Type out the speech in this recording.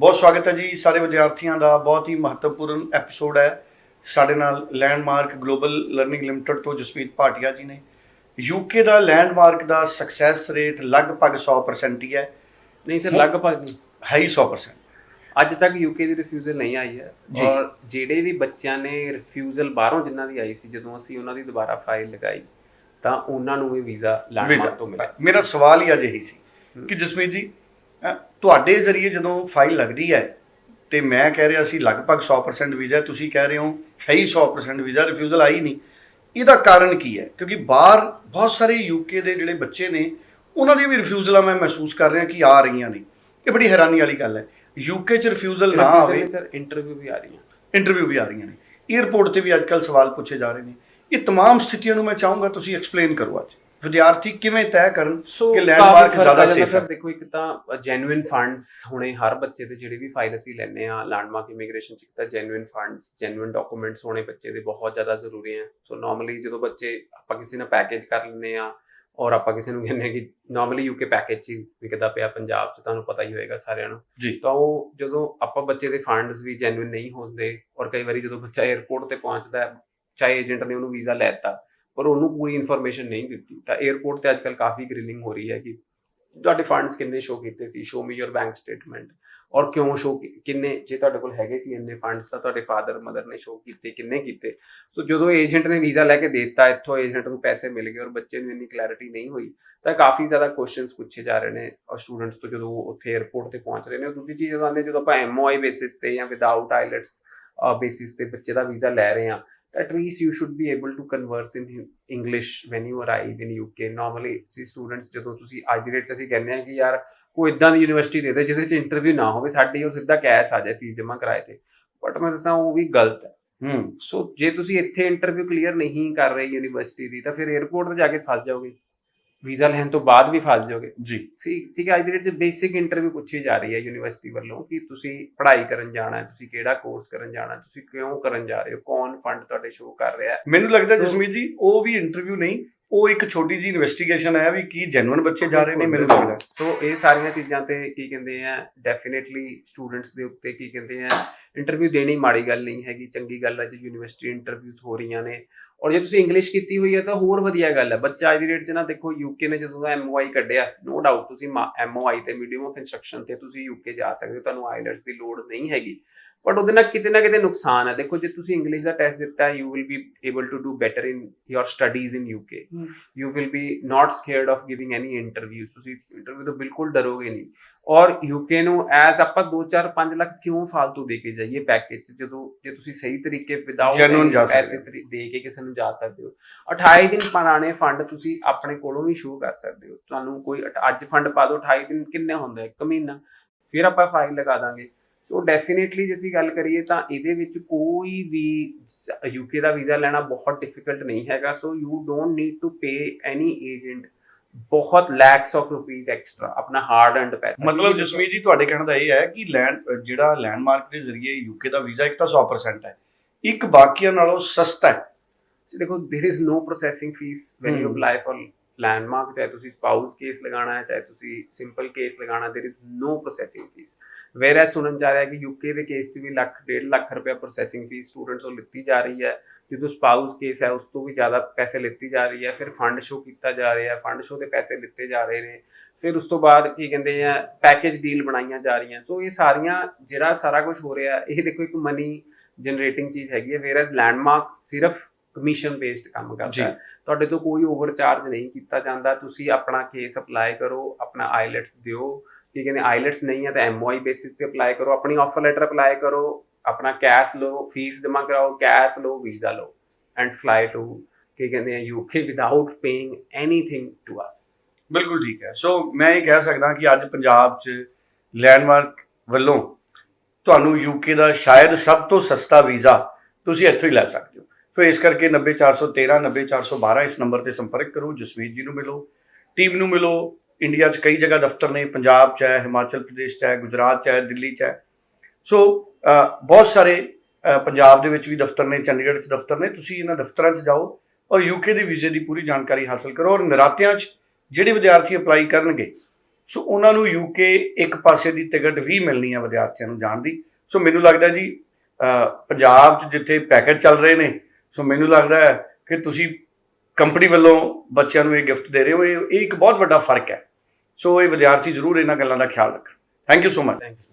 ਬਹੁਤ ਸਵਾਗਤ ਹੈ ਜੀ ਸਾਰੇ ਵਿਦਿਆਰਥੀਆਂ ਦਾ। ਬਹੁਤ ਹੀ ਮਹੱਤਵਪੂਰਨ ਐਪੀਸੋਡ ਹੈ ਸਾਡੇ ਨਾਲ ਲੈਂਡਮਾਰਕ ਗਲੋਬਲ ਲਰਨਿੰਗ ਲਿਮਟਿਡ ਤੋਂ ਜਸਪੀਤ ਭਾਟੀਆ ਜੀ ਨੇ। ਯੂਕੇ ਦਾ ਲੈਂਡਮਾਰਕ ਦਾ ਸਕਸੈਸ ਰੇਟ ਲਗਭਗ 100% ਹੀ ਹੈ। ਨਹੀਂ ਸਰ ਲਗਭਗ ਨਹੀਂ। ਹੈ ਹੀ 100% ਅੱਜ ਤੱਕ ਯੂਕੇ ਦੀ ਰਿਫਿਊਜ਼ਲ ਨਹੀਂ ਆਈ ਹੈ। ਔਰ ਜਿਹੜੇ ਵੀ ਬੱਚਿਆਂ ਨੇ ਰਿਫਿਊਜ਼ਲ ਬਾਹਰੋਂ ਜਿਨ੍ਹਾਂ ਦੀ ਆਈ ਸੀ ਜਦੋਂ ਅਸੀਂ ਉਹਨਾਂ ਦੀ ਦੁਬਾਰਾ ਫਾਈਲ ਲਗਾਈ ਤਾਂ ਉਹਨਾਂ ਨੂੰ ਵੀ ਵੀਜ਼ਾ ਲੈਂਡਮਾਰਕ ਤੋਂ ਮਿਲਿਆ। ਮੇਰਾ ਸਵਾਲ ਹੀ ਅੱਜ ਇਹੀ ਸੀ ਕਿ ਜਸਮੀਤ ਜੀ ਤੁਹਾਡੇ ਜ਼ਰੀਏ ਜਦੋਂ ਫਾਈਲ ਲੱਗਦੀ ਹੈ ਤੇ ਮੈਂ ਕਹਿ ਰਿਹਾ ਸੀ ਲਗਭਗ 100% ਵੀਜ਼ਾ ਤੁਸੀਂ ਕਹਿ ਰਹੇ ਹੋ ਹੈ ਹੀ 100% ਵੀਜ਼ਾ ਰਿਫਿਊਜ਼ਲ ਆਈ ਨਹੀਂ। ਇਹਦਾ ਕਾਰਨ ਕੀ ਹੈ? ਕਿਉਂਕਿ ਬਾਹਰ ਬਹੁਤ ਸਾਰੇ ਯੂਕੇ ਦੇ ਜਿਹੜੇ ਬੱਚੇ ਨੇ ਉਹਨਾਂ ਦੀ ਵੀ ਰਿਫਿਊਜ਼ਲਾਂ ਮੈਂ ਮਹਿਸੂਸ ਕਰ ਰਿਹਾ ਕਿ ਆ ਰਹੀਆਂ ਨੇ। ਇਹ ਬੜੀ ਹੈਰਾਨੀ ਵਾਲੀ ਗੱਲ ਹੈ। ਯੂਕੇ 'ਚ ਰਿਫਿਊਜ਼ਲ ਨਾ ਆਵੇ ਸਰ ਇੰਟਰਵਿਊ ਵੀ ਆ ਰਹੀਆਂ। ਇੰਟਰਵਿਊ ਵੀ ਆ ਰਹੀਆਂ ਨੇ। 에어ਪੋਰਟ ਤੇ ਵੀ ਅੱਜ ਅੱਜਕੱਲ ਸਵਾਲ ਪੁੱਛੇ ਜਾ ਰਹੇ ਨੇ। ਇਹ ਤਮਾਮ ਸਥਿਤੀਆਂ ਨੂੰ ਮੈਂ ਚਾਹੂੰਗਾ ਤੁਸੀਂ ਐਕਸਪਲੇਨ ਕਰੋ ਅੱਜ। ਵਿਦਿਆਰਥੀ ਕਿਵੇਂ ਤੈਅ ਕਰਨ ਕਿ ਲੈਂਡਮਾਰਕ ਜ਼ਿਆਦਾ ਸੇਫ ਹੈ ਦੇਖੋ ਇੱਕ ਤਾਂ ਜੈਨੂਇਨ ਫੰਡਸ ਹੋਣੇ ਹਰ ਬੱਚੇ ਦੇ ਜਿਹੜੇ ਵੀ ਫਾਈਲ ਅਸੀਂ ਲੈਨੇ ਆ ਲੈਂਡਮਾਰਕ ਇਮੀਗ੍ਰੇਸ਼ਨ ਚ ਤਾਂ ਜੈਨੂਇਨ ਫੰਡਸ ਜੈਨੂਇਨ ਡਾਕੂਮੈਂਟਸ ਹੋਣੇ ਬੱਚੇ ਦੇ ਬਹੁਤ ਜ਼ਿਆਦਾ ਜ਼ਰੂਰੀ ਹੈ। ਸੋ ਨਾਰਮਲੀ ਜਦੋਂ ਬੱਚੇ ਆਪਾਂ ਕਿਸੇ ਨਾਲ ਪੈਕੇਜ ਕਰ ਲੈਂਦੇ ਆ ਔਰ ਆਪਾਂ ਕਿਸੇ ਨੂੰ ਕਹਿੰਦੇ ਆ ਕਿ ਨਾਰਮਲੀ ਯੂਕੇ ਪੈਕੇਜ ਚ ਵਿਕਦਾ ਪਿਆ ਪੰਜਾਬ ਚ ਤੁਹਾਨੂੰ ਪਤਾ ਹੀ ਹੋਏਗਾ ਸਾਰਿਆਂ ਨੂੰ। ਜੀ। ਤਾਂ ਉਹ ਜਦੋਂ ਆਪਾਂ ਬੱਚੇ ਦੇ ਫੰਡਸ ਵੀ ਜੈਨੂਇਨ ਨਹੀਂ ਹੁੰਦੇ ਔਰ ਕਈ ਵਾਰੀ ਜਦੋਂ ਬੱਚਾ 에ਅਰਪੋਰਟ ਤੇ ਪਹੁੰਚਦਾ ਹੈ, ਚਾਹੇ ਏਜੰਟ ਨੇ ਉਹਨੂੰ ਵੀਜ਼ਾ ਲੈਤਾ ਪਰ ਉਹਨੂੰ ਪੂਰੀ ਇਨਫੋਰਮੇਸ਼ਨ ਨਹੀਂ ਦਿੱਤੀ। ਤਾਂ 에ਅਰਪੋਰਟ ਤੇ ਅੱਜਕੱਲ ਕਾਫੀ ਗ੍ਰਿਲਿੰਗ ਹੋ ਰਹੀ ਹੈ ਕਿ ਤੁਹਾਡੇ ਫੰਡਸ ਕਿੰਨੇ ਸ਼ੋ ਕੀਤੇ ਸੀ? Show me your bank statement ਔਰ ਕਿਉਂ ਸ਼ੋ ਕਿੰਨੇ, ਜੇ ਤੁਹਾਡੇ ਕੋਲ ਹੈਗੇ ਸੀ ਇੰਨੇ ਫੰਡਸ ਤਾਂ ਤੁਹਾਡੇ ਫਾਦਰ ਮਦਰ ਨੇ ਸ਼ੋ ਕੀਤੇ, ਕਿੰਨੇ ਕੀਤੇ? ਸੋ ਜਦੋਂ ਏਜੰਟ ਨੇ ਵੀਜ਼ਾ ਲੈ ਕੇ ਦੇ ਦਿੱਤਾ, ਇੱਥੋਂ ਏਜੰਟ ਨੂੰ ਪੈਸੇ ਮਿਲ ਗਏ ਔਰ ਬੱਚੇ ਨੂੰ ਇੰਨੀ ਕਲੈਰਿਟੀ ਨਹੀਂ ਹੋਈ, ਤਾਂ ਕਾਫੀ ਜ਼ਿਆਦਾ ਕੁਐਸਚਨਸ ਪੁੱਛੇ ਜਾ ਰਹੇ ਨੇ ਔਰ ਸਟੂਡੈਂਟਸ ਤੋਂ ਜਦੋਂ ਉਹ ਉੱਥੇ 에ਅਰਪੋਰਟ ਤੇ ਪਹੁੰਚ ਰਹੇ ਨੇ। ਔਰ ਦੂਜੀ ਚੀਜ਼ ਆਉਂਦੀ ਜਦੋਂ ਆਪਾਂ ਐਮਓਆਈ ਬੇਸਿਸ ਤੇ ਜਾਂ ਵਿਦਆਊਟ ਆਈਲੈਟਸ ਬੇਸਿਸ ਤੇ ਬੱਚੇ ਦਾ ਵੀਜ਼ਾ ਲੈ ਰਹੇ ਹਾਂ at least you should be able to converse in English when you arrive in UK normally ਸੀ ਸਟੂਡੈਂਟਸ ਜਦੋਂ ਤੁਸੀਂ ਅੱਜ ਦੀ ਡੇਟ 'ਚ ਅਸੀਂ ਕਹਿੰਦੇ ਆ ਕਿ ਯਾਰ ਕੋਈ ਇਦਾਂ ਦੀ ਯੂਨੀਵਰਸਿਟੀ ਦੇ ਦੇ ਜਿਹਦੇ 'ਚ ਇੰਟਰਵਿਊ ਨਾ ਹੋਵੇ ਸਾਡੀ ਉਹ ਸਿੱਧਾ ਕੈਸ਼ ਆ ਜਾਏ ਫੀਸ ਜਮ੍ਹਾਂ ਕਰਾਏ ਤੇ। ਬਟ ਮੈਂ ਦੱਸਾਂ ਉਹ ਵੀ ਗਲਤ ਹੈ। ਹੂੰ। ਸੋ ਜੇ ਤੁਸੀਂ ਇੱਥੇ ਇੰਟਰਵਿਊ ਕਲੀਅਰ ਨਹੀਂ ਕਰ ਰਹੇ ਯੂਨੀਵਰਸਿਟੀ ਦੀ ਤਾਂ ਫਿਰ 에ਅਰਪੋਰਟ ਤੇ ਜਾ ਕੇ ਫਸ ਜਾਓਗੇ। ਵੀਜ਼ਾ ਲੈਣ ਤੋਂ ਬਾਅਦ ਵੀ ਫਸ ਜਾਓਗੇ। ਜੀ। ਠੀਕ ਹੈ ਅੱਜ ਦੀ ਡੇਟ 'ਚ ਬੇਸਿਕ ਇੰਟਰਵਿਊ ਪੁੱਛੀ ਜਾ ਰਹੀ ਹੈ ਯੂਨੀਵਰਸਿਟੀ ਵੱਲੋਂ ਕਿ ਤੁਸੀਂ ਪੜ੍ਹਾਈ ਕਰਨ ਜਾਣਾ ਹੈ ਤੁਸੀਂ ਕਿਹੜਾ ਕੋਰਸ ਕਰਨ ਜਾਣਾ ਹੈ ਤੁਸੀਂ ਕਿਉਂ ਕਰਨ ਜਾ ਰਹੇ ਹੋ ਕੌਣ ਫੰਡ ਤੁਹਾਡੇ ਸ਼ੋ ਕਰ ਰਿਹਾ ਹੈ। ਮੈਨੂੰ ਲੱਗਦਾ ਜਸਮੀਤ ਜੀ ਉਹ ਵੀ ਇੰਟਰਵਿਊ ਨਹੀਂ ਉਹ ਇੱਕ ਛੋਟੀ ਜੀ ਇਨਵੈਸਟੀਗੇਸ਼ਨ ਹੈ ਵੀ ਕੀ ਜੈਨੂਇਨ ਬੱਚੇ ਜਾ ਰਹੇ ਨੇ ਮੈਨੂੰ ਲੱਗਦਾ। ਸੋ ਇਹ ਸਾਰੀਆਂ ਚੀਜ਼ਾਂ ਤੇ ਕੀ ਕਹਿੰਦੇ ਆ ਡੈਫੀਨਿਟਲੀ ਸਟੂਡੈਂਟਸ ਦੇ ਉੱਤੇ ਕੀ ਕਹਿੰਦੇ ਆ ਇੰਟਰਵਿਊ ਦੇਣੀ ਮਾੜੀ ਗੱਲ ਨਹੀਂ ਹੈਗੀ ਚੰਗੀ ਗੱਲ ਹੈ ਜੇ ਯੂਨੀਵਰਸਿਟੀ ਇੰਟਰਵਿਊਜ਼ ਹੋ ਰਹੀਆਂ ਨੇ ਔਰ ਜੇ ਤੁਸੀਂ ਇੰਗਲਿਸ਼ ਕੀਤੀ ਹੋਈ ਹੈ ਤਾਂ ਹੋਰ ਵਧੀਆ ਗੱਲ ਹੈ। ਬੱਚਾ ਅੱਜ ਦੀ ਡੇਟ 'ਚ ਨਾ ਦੇਖੋ ਯੂਕੇ ਨੇ ਜਦੋਂ ਦਾ ਐਮਓਆਈ ਕੱਢਿਆ ਨੋ ਡਾਊਟ ਤੁਸੀਂ ਐਮਓਆਈ ਤੇ ਮੀਡੀਅਮ ਆਫ ਇੰਸਟਰਕਸ਼ਨ ਤੇ ਤੁਸੀਂ ਯੂਕੇ ਜਾ ਸਕਦੇ ਹੋ, ਤੁਹਾਨੂੰ ਆਈਲੈਟਸ ਦੀ ਲੋੜ ਨਹੀਂ ਹੈਗੀ। ਬਟ ਉਹਦੇ ਨਾਲ ਕਿਤੇ ਨਾ ਕਿਤੇ ਨੁਕਸਾਨ ਹੈ ਦੇਖੋ ਜੇ ਤੁਸੀਂ ਇੰਗਲਿਸ਼ ਦਾ ਟੈਸਟ ਦਿੱਤਾ you will be able to do better in your studies in UK you will be not scared of giving any interview ਤੁਸੀਂ ਇੰਟਰਵਿਊ ਤੋਂ ਬਿਲਕੁਲ ਡਰੋਗੇ ਨਹੀਂ। ਔਰ ਯੂਕੇ ਨੂੰ ਐਜ਼ ਆਪਾਂ 2 4 5 ਲੱਖ ਕਿਉਂ ਫालतू ਦੇ ਕੇ ਜਾਈਏ ਪੈਕੇਜ ਜਦੋਂ ਜੇ ਤੁਸੀਂ ਸਹੀ ਤਰੀਕੇ ਵਿਦਆਊਟ ਪੈਸੇ ਦੇ ਕੇ ਕਿਸੇ ਨੂੰ ਜਾ ਸਕਦੇ ਹੋ। 28 ਦਿਨ ਪੁਰਾਣੇ ਫੰਡ ਤੁਸੀਂ ਆਪਣੇ ਕੋਲੋਂ ਵੀ ਸ਼ੋ ਕਰ ਸਕਦੇ ਹੋ। ਤੁਹਾਨੂੰ ਕੋਈ ਅੱਜ ਫੰਡ ਪਾ ਦਿਓ 28 ਦਿਨ ਕਿੰਨੇ ਹੁੰਦਾ? ਇੱਕ ਮਹੀਨਾ। ਫਿਰ ਆਪਾਂ ਫਾਈਲ ਲਗਾ ਦਾਂਗੇ। ਸੋ ਡੈਫੀਨਿਟਲੀ ਜੇ ਅਸੀਂ ਗੱਲ ਕਰੀਏ ਤਾਂ ਇਹਦੇ ਵਿੱਚ ਕੋਈ ਵੀ ਯੂਕੇ ਦਾ ਵੀਜ਼ਾ ਲੈਣਾ ਬਹੁਤ ਡਿਫਿਕਲਟ ਨਹੀਂ ਹੈਗਾ। So you don't need to pay any agent ਬਹੁਤ ਲੈਕਸ ਆਫ ਰੁਪੀਸ ਐਕਸਟਰਾ ਆਪਣਾ ਹਾਰਡ ਅਰਨਡ ਪੈਸਾ। ਮਤਲਬ ਜਸਮੀਤ ਜੀ ਤੁਹਾਡੇ ਕਹਿਣ ਦਾ ਇਹ ਹੈ ਕਿ ਲੈਂਡ ਜਿਹੜਾ ਲੈਂਡਮਾਰਕ ਦੇ ਜ਼ਰੀਏ ਯੂਕੇ ਦਾ ਵੀਜ਼ਾ ਇੱਕ ਤਾਂ 100% ਹੈ। ਇੱਕ ਬਾਕੀਆਂ ਨਾਲੋਂ ਸਸਤਾ ਹੈ। ਦੇਖੋ there is no processing fees when you apply for landmark ਚਾਹੇ ਤੁਸੀਂ ਸਪਾਊਸ ਕੇਸ ਲਗਾਉਣਾ ਹੈ ਚਾਹੇ ਤੁਸੀਂ ਸਿੰਪਲ ਕੇਸ ਲਗਾਉਣਾ there is no processing fee where ਸੁਣਨ ਜਾ ਰਿਹਾ ਹੈ ਕਿ ਯੂਕੇ ਦੇ ਕੇਸ 'ਚ ਵੀ ਲੱਖ ਡੇਢ ਲੱਖ ਰੁਪਏ ਪ੍ਰੋਸੈਸਿੰਗ ਫੀਸ ਸਟੂਡੈਂਟ ਤੋਂ ਲਿੱਤੀ ਜਾ ਰਹੀ ਹੈ ਜਦੋਂ ਸਪਾਊਸ ਕੇਸ ਹੈ ਉਸ ਤੋਂ ਵੀ ਜ਼ਿਆਦਾ ਪੈਸੇ ਲਿੱਤੀ ਜਾ ਰਹੀ ਹੈ ਫਿਰ ਫੰਡ ਸ਼ੋ ਕੀਤਾ ਜਾ ਰਿਹਾ ਹੈ ਫੰਡ ਸ਼ੋ ਦੇ ਪੈਸੇ ਲਿੱਤੇ ਜਾ ਰਹੇ ਨੇ ਫਿਰ ਉਸ ਤੋਂ ਬਾਅਦ ਕੀ ਕਹਿੰਦੇ ਆ ਪੈਕੇਜ ਡੀਲ ਬਣਾਈਆਂ ਜਾ ਰਹੀਆਂ ਸੋ ਇਹ ਸਾਰੀਆਂ ਜਿਹੜਾ ਸਾਰਾ ਕੁਝ ਹੋ ਰਿਹਾ ਇਹ ਦੇਖੋ ਇੱਕ ਮਨੀ ਜਨਰੇਟਿੰਗ ਚੀਜ਼ ਹੈਗੀ ਹੈ ਵੇਰਸ ਲੈਂਡਮਾਰਕ ਸਿਰਫ ਕਮਿਸ਼ਨ ਬੇਸਡ ਕੰਮ ਜੀ। ਕਰਦਾ ਹੈ ਤੁਹਾਡੇ ਤੋਂ ਕੋਈ ਓਵਰਚਾਰਜ ਨਹੀਂ ਕੀਤਾ ਜਾਂਦਾ। ਤੁਸੀਂ ਆਪਣਾ ਕੇਸ ਅਪਲਾਈ ਕਰੋ, ਆਪਣਾ ਆਈਲੈਟਸ ਦਿਓ। ਕੀ ਕਹਿੰਦੇ ਆਈਲੈਟਸ ਨਹੀਂ ਹੈ ਤਾਂ ਐਮਓਆਈ ਬੇਸਿਸ ਤੇ ਅਪਲਾਈ ਕਰੋ। ਆਪਣੀ ਆਫਰ ਲੈਟਰ ਅਪਲਾਈ ਕਰੋ, ਆਪਣਾ ਕੈਸ਼ ਲਓ ਫੀਸ ਜਮ੍ਹਾਂ ਕਰਾਓ ਕੈਸ਼ ਲਓ ਵੀਜ਼ਾ ਲਓ। ਐਂਡ ਫਲਾਈ ਟੂ ਕੀ ਕਹਿੰਦੇ ਆ UK without paying anything to us ਬਿਲਕੁਲ ਠੀਕ ਹੈ। ਸੋ ਮੈਂ ਇਹ ਕਹਿ ਸਕਦਾ ਕਿ ਅੱਜ ਪੰਜਾਬ 'ਚ ਲੈਂਡਮਾਰਕ ਵੱਲੋਂ ਤੁਹਾਨੂੰ ਯੂਕੇ ਦਾ ਸ਼ਾਇਦ ਸਭ ਤੋਂ ਸਸਤਾ ਵੀਜ਼ਾ ਤੁਸੀਂ ਇੱਥੋਂ ਹੀ ਲੈ ਸਕਦੇ ਹੋ। ਸੋ ਇਸ ਕਰਕੇ 90413 90412 ਇਸ ਨੰਬਰ ਤੇ ਸੰਪਰਕ ਕਰੋ, ਜਸਵੀਰ ਜੀ ਨੂੰ ਮਿਲੋ, ਟੀਮ ਨੂੰ ਮਿਲੋ, ਇੰਡੀਆ 'ਚ ਕਈ ਜਗ੍ਹਾ ਦਫ਼ਤਰ ਨੇ, ਪੰਜਾਬ 'ਚ ਹੈ, ਹਿਮਾਚਲ ਪ੍ਰਦੇਸ਼ 'ਚ ਹੈ, ਗੁਜਰਾਤ 'ਚ ਹੈ, ਦਿੱਲੀ 'ਚ ਹੈ। ਸੋ ਬਹੁਤ ਸਾਰੇ ਪੰਜਾਬ ਦੇ ਵਿੱਚ ਵੀ ਦਫ਼ਤਰ ਨੇ, ਚੰਡੀਗੜ੍ਹ 'ਚ ਦਫ਼ਤਰ ਨੇ, ਤੁਸੀਂ ਇਹਨਾਂ ਦਫ਼ਤਰਾਂ 'ਚ ਜਾਓ ਔਰ ਯੂਕੇ ਦੇ ਵੀਜ਼ੇ ਦੀ ਪੂਰੀ ਜਾਣਕਾਰੀ ਹਾਸਲ ਕਰੋ ਔਰ ਨਰਾਤਿਆਂ 'ਚ ਜਿਹੜੇ ਵਿਦਿਆਰਥੀ ਅਪਲਾਈ ਕਰਨਗੇ ਸੋ ਉਹਨਾਂ ਨੂੰ ਯੂਕੇ ਇੱਕ ਪਾਸੇ ਦੀ ਟਿਕਟ ਵੀ ਮਿਲਣੀ ਹੈ ਵਿਦਿਆਰਥੀਆਂ ਨੂੰ ਜਾਣ ਦੀ। ਸੋ ਮੈਨੂੰ ਲੱਗਦਾ ਜੀ ਪੰਜਾਬ 'ਚ ਜਿੱਥੇ ਪੈਕੇਜ ਚੱਲ ਰਹੇ ਨੇ ਸੋ ਮੈਨੂੰ ਲੱਗਦਾ ਹੈ ਕਿ ਤੁਸੀਂ ਕੰਪਨੀ ਵੱਲੋਂ ਬੱਚਿਆਂ ਨੂੰ ਇਹ ਗਿਫਟ ਦੇ ਰਹੇ ਹੋ। ਇਹ ਇਹ ਇੱਕ ਬਹੁਤ ਵੱਡਾ ਫ਼ਰਕ ਹੈ। ਸੋ ਇਹ ਵਿਦਿਆਰਥੀ ਜ਼ਰੂਰ ਇਹਨਾਂ ਗੱਲਾਂ ਦਾ ਖਿਆਲ ਰੱਖਣ। Thank you so much thanks